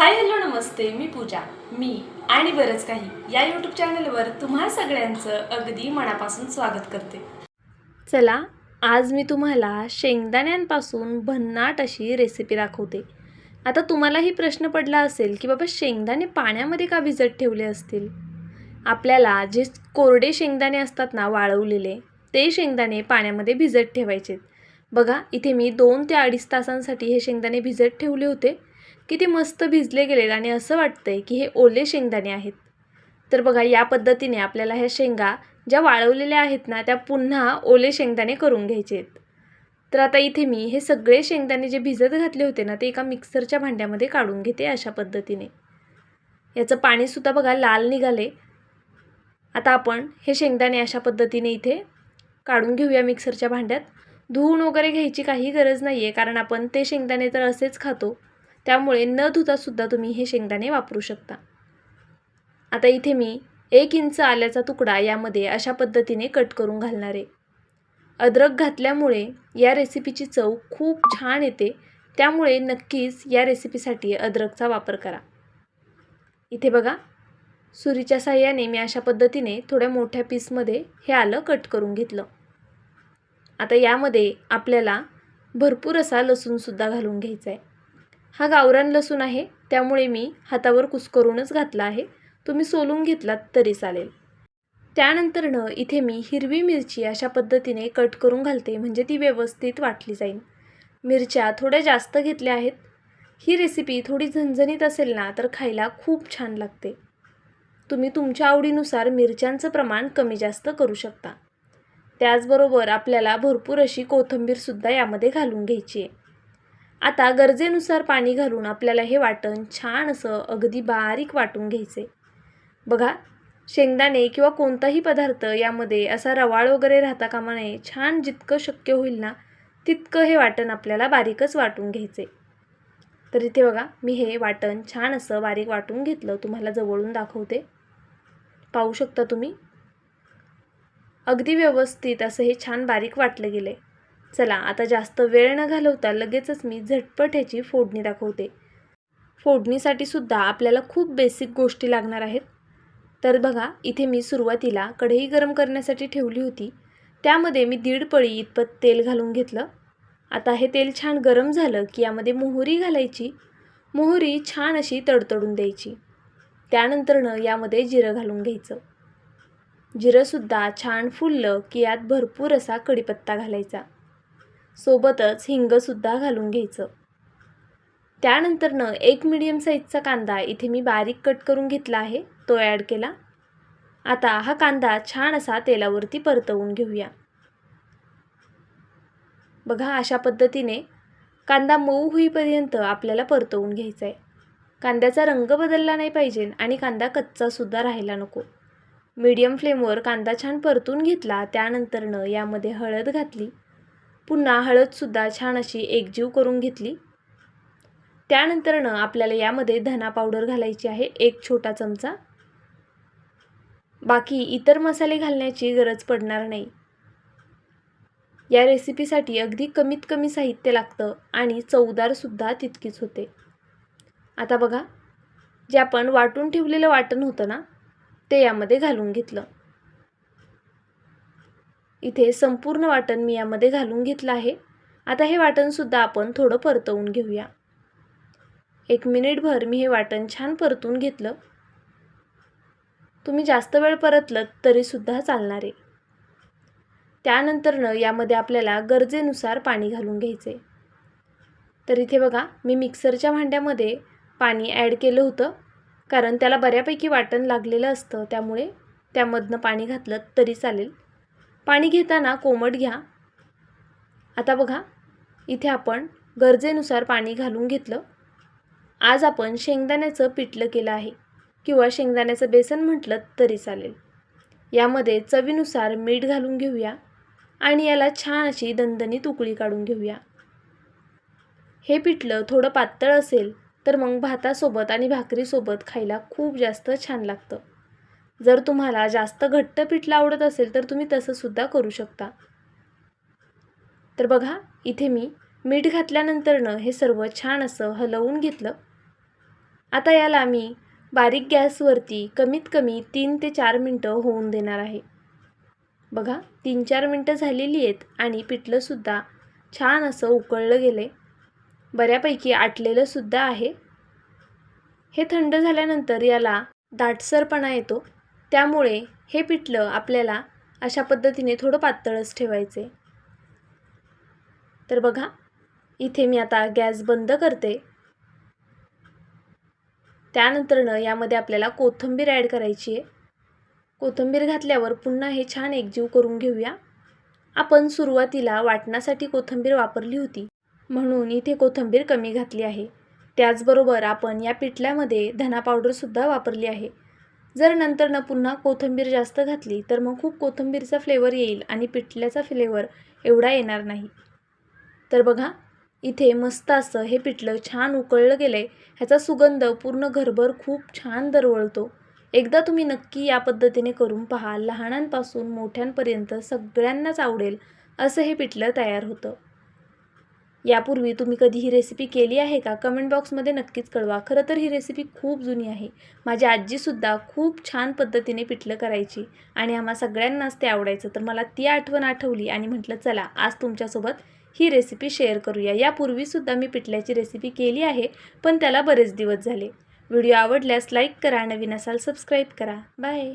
Hi hello नमस्ते. मी पूजा. मी आणि बरंच काही या यूट्यूब चॅनलवर तुम्हा सगळ्यांचं अगदी मनापासून स्वागत करते. चला आज मी तुम्हाला शेंगदाण्यांपासून भन्नाट अशी रेसिपी दाखवते. आता तुम्हालाही प्रश्न पडला असेल की बाबा शेंगदाणे पाण्यामध्ये का भिजत ठेवले असतील? आपल्याला जे कोरडे शेंगदाणे असतात ना वाळवलेले ते शेंगदाणे पाण्यामध्ये भिजत ठेवायचे बघा इथे मी दोन ते अडीच तासांसाठी हे शेंगदाणे भिजत ठेवले होते. किती मस्त भिजले गेलेत आणि असं वाटतंय की हे ओले शेंगदाणे आहेत. तर बघा या पद्धतीने आपल्याला ह्या शेंगा ज्या वाळवलेल्या आहेत ना त्या पुन्हा ओले शेंगदाणे करून घ्यायचे आहेत. तर आता इथे मी हे सगळे शेंगदाणे जे भिजत घातले होते ना ते एका मिक्सरच्या भांड्यामध्ये काढून घेते अशा पद्धतीने. याचं पाणीसुद्धा बघा लाल निघाले. आता आपण हे शेंगदाणे अशा पद्धतीने इथे काढून घेऊया मिक्सरच्या भांड्यात. धुवून वगैरे घ्यायची काही गरज नाही आहे कारण आपण ते शेंगदाणे तर असेच खातो. त्यामुळे न धुतासुद्धा तुम्ही हे शेंगदाणे वापरू शकता. आता इथे मी एक इंच आल्याचा तुकडा यामध्ये अशा पद्धतीने कट करून घालणार आहे. अद्रक घातल्यामुळे या रेसिपीची चव खूप छान येते. त्यामुळे नक्कीच या रेसिपीसाठी अद्रकचा वापर करा. इथे बघा सुरीच्या साह्याने मी अशा पद्धतीने थोड्या मोठ्या पीसमध्ये हे आलं कट करून घेतलं. आता यामध्ये आपल्याला भरपूर असा लसूणसुद्धा घालून घ्यायचा आहे. हा गावरान लसूण आहे त्यामुळे मी हातावर कुस्करूनच घातला आहे. तुम्ही सोलून घेतलात तरी चालेल. त्यानंतरनं इथे मी हिरवी मिरची अशा पद्धतीने कट करून घालते म्हणजे ती व्यवस्थित वाटली जाईल. मिरच्या थोड्या जास्त घेतल्या आहेत. ही रेसिपी थोडी झणझणीत असेल ना तर खायला खूप छान लागते. तुम्ही तुमच्या आवडीनुसार मिरच्यांचं प्रमाण कमी जास्त करू शकता. त्याचबरोबर आपल्याला भरपूर अशी कोथिंबीरसुद्धा यामध्ये घालून घ्यायची आहे. आता गरजेनुसार पाणी घालून आपल्याला हे वाटण छान असं अगदी बारीक वाटून घ्यायचे. बघा शेंगदाणे किंवा कोणताही पदार्थ यामध्ये असा रवाळ वगैरे राहता कामा नये. छान जितकं शक्य होईल ना तितकं हे वाटण आपल्याला बारीकच वाटून घ्यायचे. तर इथे बघा मी हे वाटण छान असं बारीक वाटून घेतलं. तुम्हाला जवळून दाखवते. पाहू शकता तुम्ही? अगदी व्यवस्थित असं हे छान बारीक वाटलं गेलं आहे चला आता जास्त वेळ न घालवता लगेचच मी झटपट ह्याची फोडणी दाखवते. फोडणीसाठी सुद्धा आपल्याला खूप बेसिक गोष्टी लागणार आहेत. तर बघा इथे मी सुरुवातीला कढई गरम करण्यासाठी ठेवली होती. त्यामध्ये मी दीड पळी इतपत तेल घालून घेतलं. आता हे तेल छान गरम झालं की यामध्ये मोहरी घालायची. मोहरी छान अशी तडतडून द्यायची. त्यानंतरनं यामध्ये जिरं घालून घ्यायचं. जिरंसुद्धा छान फुललं की यात भरपूर असा कढीपत्ता घालायचा. सोबतच हिंगसुद्धा घालून घ्यायचं. त्यानंतरनं एक मिडियम साईजचा कांदा इथे मी बारीक कट करून घेतला आहे तो ॲड केला. आता हा कांदा छान असा तेलावरती परतवून घेऊया. बघा अशा पद्धतीने कांदा मऊ होईपर्यंत आपल्याला परतवून घ्यायचा आहे कांद्याचा रंग बदलला नाही पाहिजे आणि कांदा कच्चासुद्धा राहायला नको. मीडियम फ्लेमवर कांदा छान परतून घेतला त्यानंतरनं यामध्ये हळद घातली. पुन्हा हळदसुद्धा छान अशी एकजीव करून घेतली. त्यानंतरनं आपल्याला यामध्ये धना पावडर घालायची आहे एक छोटा चमचा. बाकी इतर मसाले घालण्याची गरज पडणार नाही. या रेसिपीसाठी अगदी कमीत कमी साहित्य लागतं आणि चवदारसुद्धा तितकीच होते. आता बघा जे आपण वाटून ठेवलेलं वाटण होतं ना ते यामध्ये घालून घेतलं. इथे संपूर्ण वाटण मी यामध्ये घालून घेतलं आहे. आता हे वाटणसुद्धा आपण थोडं परतवून घेऊया. एक मिनिटभर मी हे वाटण छान परतून घेतलं. तुम्ही जास्त वेळ परतलं तरीसुद्धा चालणार आहे. त्यानंतरनं यामध्ये आपल्याला गरजेनुसार पाणी घालून घ्यायचे तर इथे बघा मी मिक्सरच्या भांड्यामध्ये पाणी ॲड केलं होतं. कारण त्याला बऱ्यापैकी वाटण लागलेलं असतं त्यामुळे त्यामधनं पाणी घातलं तरी चालेल. पाणी घेताना कोमट घ्या. आता बघा इथे आपण गरजेनुसार पाणी घालून घेतलं. आज आपण शेंगदाण्याचं पिठलं केलं आहे किंवा शेंगदाण्याचं बेसन म्हटलं तरी चालेल. यामध्ये चवीनुसार मीठ घालून घेऊया आणि याला छान अशी दणदणीत उकळी काढून घेऊया. हे पिठलं थोडं पातळ असेल तर मग भातासोबत आणि भाकरीसोबत खायला खूप जास्त छान लागतं. जर तुम्हाला जास्त घट्ट पिठलं आवडत असेल तर तुम्ही तसंसुद्धा करू शकता. तर बघा इथे मी मीठ घातल्यानंतरनं हे सर्व छान असं हलवून घेतलं. आता याला मी बारीक गॅसवरती कमीत कमी तीन ते चार मिनटं होऊन देणार आहे. बघा तीन चार मिनटं झालेली आहेत आणि पिठलंसुद्धा छान असं उकळलं गेलं आहे बऱ्यापैकी आटलेलंसुद्धा आहे. हे थंड झाल्यानंतर याला दाटसरपणा येतो. त्यामुळे हे पिठलं आपल्याला अशा पद्धतीने थोडं पातळच ठेवायचे. तर बघा इथे मी आता गॅस बंद करते. त्यानंतरनं यामध्ये आपल्याला कोथिंबीर ॲड करायची आहे. कोथिंबीर घातल्यावर पुन्हा हे छान एकजीव करून घेऊया. आपण सुरुवातीला वाटण्यासाठी कोथिंबीर वापरली होती. म्हणून इथे कोथिंबीर कमी घातली आहे. त्याचबरोबर आपण या पिठल्यामध्ये धना पावडरसुद्धा वापरली आहे. जर नंतरनं पुन्हा कोथिंबीर जास्त घातली तर मग खूप कोथिंबीरचा फ्लेवर येईल आणि पिठल्याचा फ्लेवर एवढा येणार नाही. तर बघा इथे मस्त असं हे पिठलं छान उकळलं गेलं आहे ह्याचा सुगंध पूर्ण घरभर खूप छान दरवळतो. एकदा तुम्ही नक्की या पद्धतीने करून पहा. लहानांपासून मोठ्यांपर्यंत सगळ्यांनाच आवडेल असं हे पिठलं तयार होतं. यापूर्वी तुम्ही कधी ही रेसिपी केली आहे का? कमेंट बॉक्समध्ये नक्कीच कळवा. खरं तर ही रेसिपी खूप जुनी आहे. माझी आजीसुद्धा खूप छान पद्धतीने पिठलं करायची आणि आम्हा सगळ्यांनाच ते आवडायचं. तर मला ती आठवण आठवली आणि म्हटलं चला आज तुमच्यासोबत ही रेसिपी शेअर करूया. यापूर्वीसुद्धा मी पिठल्याची रेसिपी केली आहे पण त्याला बरेच दिवस झाले. व्हिडिओ आवडल्यास लाईक करा नवीन असाल सबस्क्राईब करा. बाय